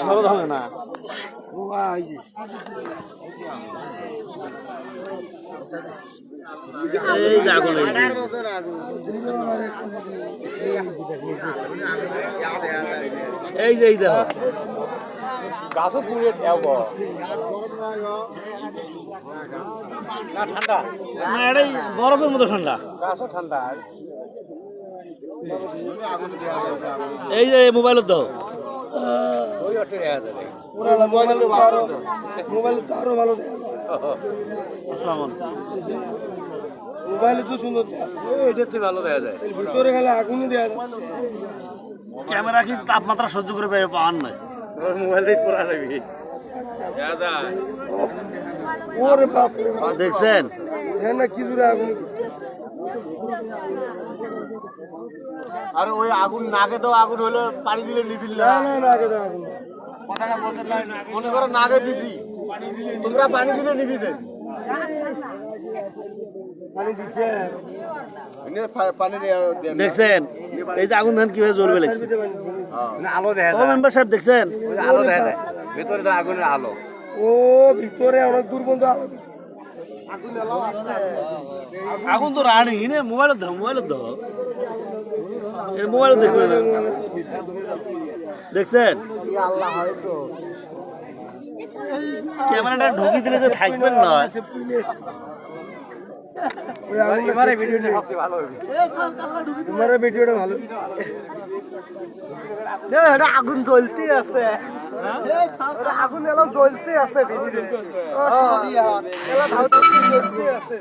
সরদ হবে না এই। এই যে এই দেখো গাছও পুড়ে দেব না ঠান্ডা না এটাই বরফের মতো ঠান্ডা গাছও ঠান্ডা এই যে মোবাইলের দাও মোবাইলে তো আরও ভালো মোবাইলে তো সুন্দর এটাতে ভালো দেখা যায়। ভিতরে খালি আগুনই দেওয়া যাচ্ছে ক্যামেরা কি তাপমাত্রা সহ্য করে পাবে পাওয়ার নাই মোবাইল দিয়ে পড়া যাবি। দেখা ওরে বাপ। রে দেখছেন? হ্যাঁ না কি জোরে আগুন আরে ওই আগুন নাগে তো আগুন হলে পানি দিলে নিবিল না। না না না আগুন। কথাটা বলতে নাই মনে করো নাগে দিছি। তোমরা পানি দিলে নিবি দেন পানি দিছে দেখছেন? এই যে আগুন ধান কীভাবে জ্বলবে লাগছে? আলো দেখা ও যায়। মেম্বার সাহেব দেখছেন? আলো দেখা যায়। ভেতরে তো আগুনের আলো। ও ভিতরে অনেক দূর পর্যন্ত আলো দিচ্ছে আগুন তো রানি নে মোবাইলের দাও মোবাইলের দাও। এর মোবাইল দেখবে না দেখছেন? ক্যামেরাটা ঢুকি দিলে যে থাকবেন না। আগুন এবারে ভিডিওটা সবচেয়ে ভালো হবে। তোমার ভিডিওটা ভালো। এটা আগুন জ্বলতে আছে। আগুন এলো জ্বলতে আছে ভিতরে। জ্বলতে আছে